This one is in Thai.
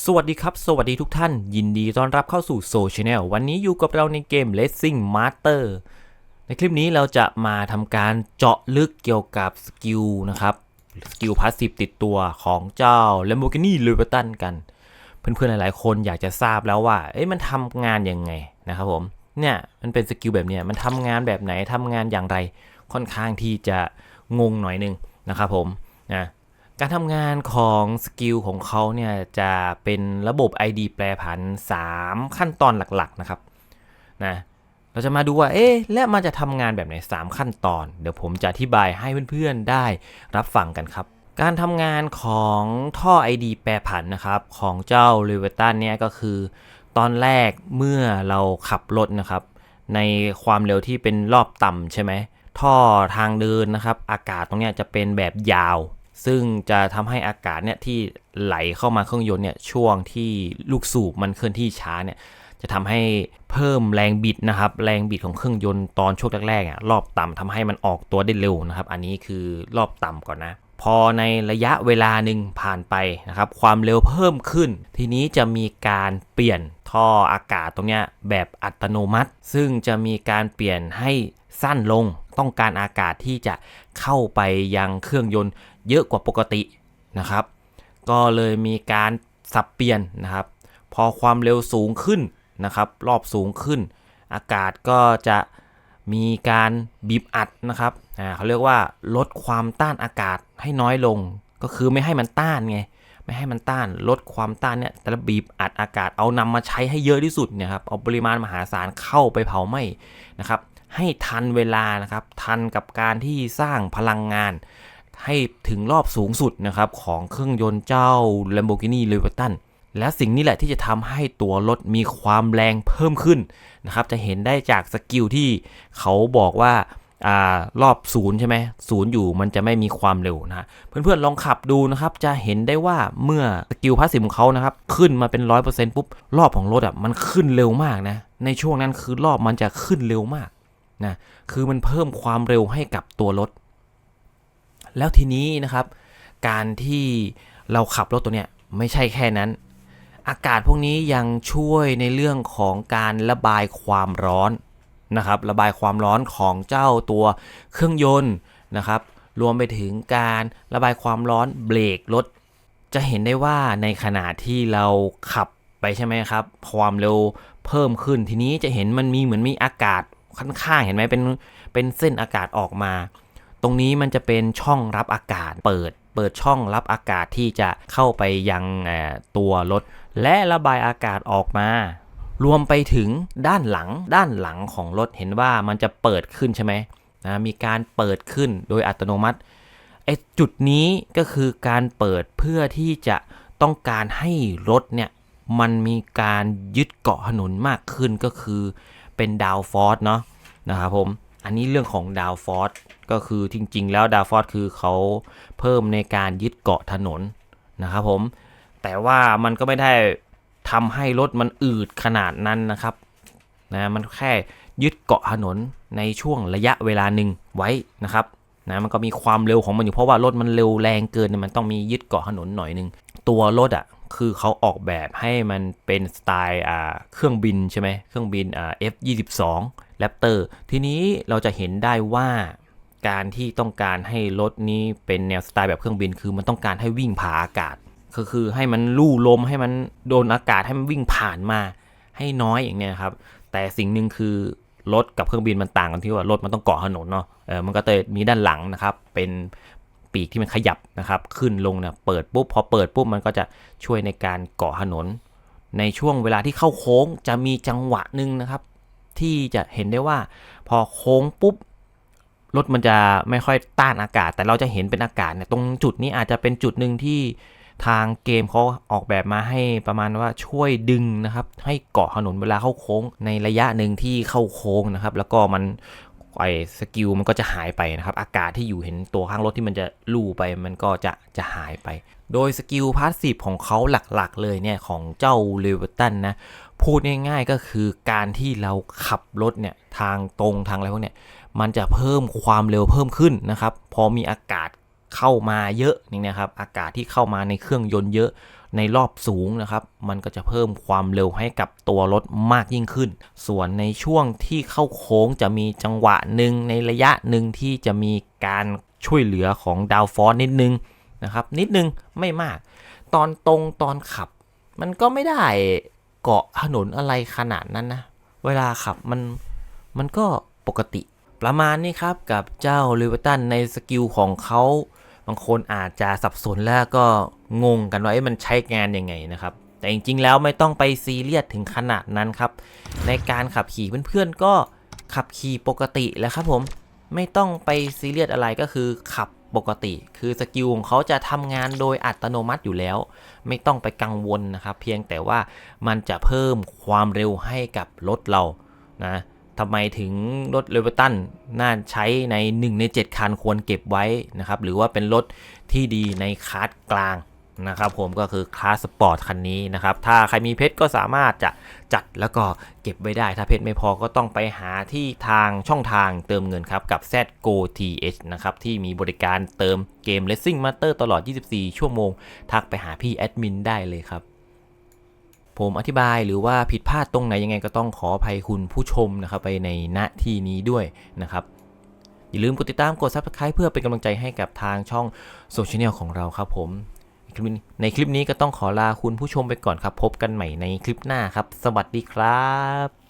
สวัสดีครับ สวัสดีทุกท่าน ยินดีต้อนรับเข้าสู่โซช n แนลวันนี้อยู่กับเราในเกม Racing Master ในคลิปนี้เราจะมาทำการเจาะลึกเกี่ยวกับสกิลนะครับ สกิลพาสซีฟติดตัวของเจ้า Lamborghini l u b e r t o n กัน เพื่อนๆ หลายๆ คนอยากจะทราบแล้วว่า เอ๊ะมันทำงานยังไงนะครับผม เนี่ยมันเป็นสกิลแบบเนี้ยมันทำงานแบบไหนทำงานอย่างไร ค่อนข้างที่จะงงหน่อยนึงนะครับผมนะ การทำงานของสกิลของเขาเนี่ยจะเป็นระบบ ID แปรผัน 3 ขั้นตอนหลักๆนะครับนะเราจะมาดูว่าเอ๊ะและมันจะทำงานแบบไหน 3 ขั้นตอน เดี๋ยวผมจะอธิบายให้เพื่อนๆได้รับฟังกันครับ การทำงานของท่อ ID แปรผันนะครับ ของเจ้า r e v e t a n เนี่ยก็คือ ตอนแรกเมื่อเราขับรถนะครับ ในความเร็วที่เป็นรอบต่ำใช่ไหมท่อทางเดินนะครับ อากาศตรงเนี้ยจะเป็นแบบยาว ซึ่งจะทำให้อากาศเนี่ยที่ไหลเข้ามาเครื่องยนต์เนี่ยช่วงที่ลูกสูบมันเคลื่อนที่ช้าเนี่ยจะทำให้เพิ่มแรงบิดนะครับ แรงบิดของเครื่องยนต์ตอนช่วงแรกๆอะรอบต่ำทำให้มันออกตัวได้เร็วนะครับ อันนี้คือรอบต่ำก่อนนะ พอในระยะเวลาหนึ่งผ่านไปนะครับ ความเร็วเพิ่มขึ้น ทีนี้จะมีการเปลี่ยนท่ออากาศตรงเนี้ยแบบอัตโนมัติ ซึ่งจะมีการเปลี่ยนให้สั้นลง ต้องการอากาศที่จะเข้าไปยังเครื่องยนต์เยอะกว่าปกตินะครับ ก็เลยมีการสับเปลี่ยนนะครับ พอความเร็วสูงขึ้นนะครับ รอบสูงขึ้น อากาศก็จะมีการบีบอัดนะครับเขาเรียกว่าลดความต้านอากาศให้น้อยลง ก็คือไม่ให้มันต้านไง ไม่ให้มันต้านลดความต้านเนี่ยแต่ละบีบอัดอากาศเอานำมาใช้ให้เยอะที่สุดเนี่ยครับเอาปริมาณมหาศาลเข้าไปเผาไหม้นะครับให้ทันเวลานะครับทันกับการที่สร้างพลังงาน ให้ถึงรอบสูงสุดนะครับของเครื่องยนต์เจ้า Lamborghini l e v e r t o n และสิ่งนี้แหละที่จะทำให้ตัวรถมีความแรงเพิ่มขึ้นนะครับจะเห็นได้จากสกิลที่เขาบอกว่า อ่ารอบศูนย์ใช่ไหมศูนย์อยู่มันจะไม่มีความเร็วนะเพื่อนๆลองขับดูนะครับจะเห็นได้ว่าเมื่อสกิลพาสซีฟของเขานะครับขึ้นมาเป็นร้อยเปอร์เซ็นต์ปุ๊บรอบของรถอะมันขึ้นเร็วมากนะในช่วงนั้นคือรอบมันจะขึ้นเร็วมากนะคือมันเพิ่มความเร็วให้กับตัวรถ แล้วทีนี้นะครับ การที่เราขับรถตัวเนี้ยไม่ใช่แค่นั้น อากาศพวกนี้ยังช่วยในเรื่องของการระบายความร้อน นะครับระบายความร้อนของเจ้าตัวเครื่องยนต์นะครับรวมไปถึงการระบายความร้อนเบรกรถ จะเห็นได้ว่าในขณะที่เราขับไปใช่ไหมครับ ความเร็วเพิ่มขึ้นทีนี้จะเห็นมันมีเหมือนมีอากาศข้างๆเห็นไหมเป็นเป็นเส้นอากาศออกมา ตรงนี้มันจะเป็นช่องรับอากาศเปิด เปิดช่องรับอากาศที่จะเข้าไปยังตัวรถ และระบายอากาศออกมา รวมไปถึงด้านหลังด้านหลังของรถเห็นว่ามันจะเปิดขึ้นใช่ไหมนะมีการเปิดขึ้นโดยอัตโนมัติไอจุดนี้ก็คือการเปิดเพื่อที่จะต้องการให้รถเนี่ยมันมีการยึดเกาะถนนมากขึ้นก็คือเป็นดาวฟอร์สเนาะนะครับผมอันนี้เรื่องของดาวฟอร์สก็คือจริง ๆ แล้วดาวฟอร์สคือเขาเพิ่มในการยึดเกาะถนนนะครับผมแต่ว่ามันก็ไม่ได้ ทำให้รถมันอืดขนาดนั้นนะครับนะมันแค่ยึดเกาะถนนในช่วงระยะเวลาหนึ่งไว้นะครับนะมันก็มีความเร็วของมันอยู่เพราะว่ารถมันเร็วแรงเกินมันต้องมียึดเกาะถนนหน่อยหนึงตัวรถอะคือเขาออกแบบให้มันเป็นสไตล์อ่าเครื่องบินใช่ไหมเครื่องบินอ่า F22 Raptor ทีนี้เราจะเห็นได้ว่าการที่ต้องการให้รถนี้เป็นแนวสไตล์แบบเครื่องบิน คือมันต้องการให้วิ่งผ่าอากาศ ก็คือให้มันลู่ลมให้มันโดนอากาศให้มันวิ่งผ่านมา ให้น้อยอย่างเนี้ยครับ แต่สิ่งหนึ่งคือรถกับเครื่องบินมันต่างกันที่ว่ารถมันต้องเกาะถนนเนาะเออมันก็จะมีด้านหลังนะครับ เป็นปีกที่มันขยับนะครับ ขึ้นลงเนี่ยเปิดปุ๊บพอเปิดปุ๊บมันก็จะช่วยในการเกาะถนน ในช่วงเวลาที่เข้าโค้งจะมีจังหวะหนึ่งนะครับ ที่จะเห็นได้ว่า พอโค้งปุ๊บรถมันจะไม่ค่อยต้านอากาศ แต่เราจะเห็นเป็นอากาศเนี่ยตรงจุดนี้อาจจะเป็นจุดหนึ่งที่ ทางเกมเขาออกแบบมาให้ประมาณว่าช่วยดึงนะครับ ให้เกาะถนนเวลาเข้าโค้ง ในระยะหนึ่งที่เข้าโค้งนะครับ แล้วก็มันไอ้สกิลมันก็จะหายไปนะครับ อากาศที่อยู่เห็นตัวข้างรถที่มันจะลู่ไปมันก็จะจะหายไป โดยสกิลพาสซีฟของเขาหลักๆ เลยเนี่ย ของเจ้าเลเวตันนะ พูดง่ายๆก็คือการที่เราขับรถเนี่ย ทางตรงทางอะไรพวกเนี้ยมันจะเพิ่มความเร็วเพิ่มขึ้นนะครับ พอมีอากาศ เข้ามาเยอะนี่นะครับ อากาศที่เข้ามาในเครื่องยนต์เยอะในรอบสูงนะครับ มันก็จะเพิ่มความเร็วให้กับตัวรถมากยิ่งขึ้น ส่วนในช่วงที่เข้าโค้งจะมีจังหวะหนึ่งในระยะหนึ่งที่จะมีการช่วยเหลือของดาวฟอร์นิดนึงนะครับ นิดนึงไม่มาก ตอนตรงตอนขับ มันก็ไม่ได้เกาะถนนอะไรขนาดนั้นนะ เวลาขับมันมันก็ปกติ ประมาณนี้ครับกับเจ้าลิเวอร์ตันในสกิลของเขา บางคนอาจจะสับสนแล้วก็งงกันว่าเอ๊ะมันใช้งานยังไงนะครับ แต่จริงๆแล้วไม่ต้องไปซีเรียสถึงขนาดนั้นครับ ในการขับขี่เพื่อนๆก็ขับขี่ปกติแล้วครับผมไม่ต้องไปซีเรียสอะไรก็คือขับปกติ คือสกิลของเขาจะทำงานโดยอัตโนมัติอยู่แล้ว ไม่ต้องไปกังวลนะครับ เพียงแต่ว่ามันจะเพิ่มความเร็วให้กับรถเรานะ ทำไมถึงรถเลเวอร์ตันน่าใช้ใน 1 ใน 7 คันควรเก็บไว้นะครับ หรือว่าเป็นรถที่ดีในคลาสกลางนะครับผมก็คือคลาสสปอร์ตคันนี้นะครับ ถ้าใครมีเพชรก็สามารถจะจัดแล้วก็เก็บไว้ได้ ถ้าเพชรไม่พอก็ต้องไปหาที่ทางช่องทางเติมเงินครับกับ ZGO TH นะครับ ที่มีบริการเติมเกม Racing Master ตลอด 24 ชั่วโมง ทักไปหาพี่แอดมินได้เลยครับ ผมอธิบายหรือว่าผิดพลาดตรงไหนยังไงก็ต้องขออภัยคุณผู้ชมนะครับไปในณที่นี้ด้วยนะครับอย่าลืมกดติดตามกด Subscribe เพื่อเป็นกำลังใจให้กับทางช่องโซเชียลของเราครับผมในคลิปนี้ในคลิปนี้ก็ต้องขอลาคุณผู้ชมไปก่อนครับ พบกันใหม่ในคลิปหน้าครับ สวัสดีครับ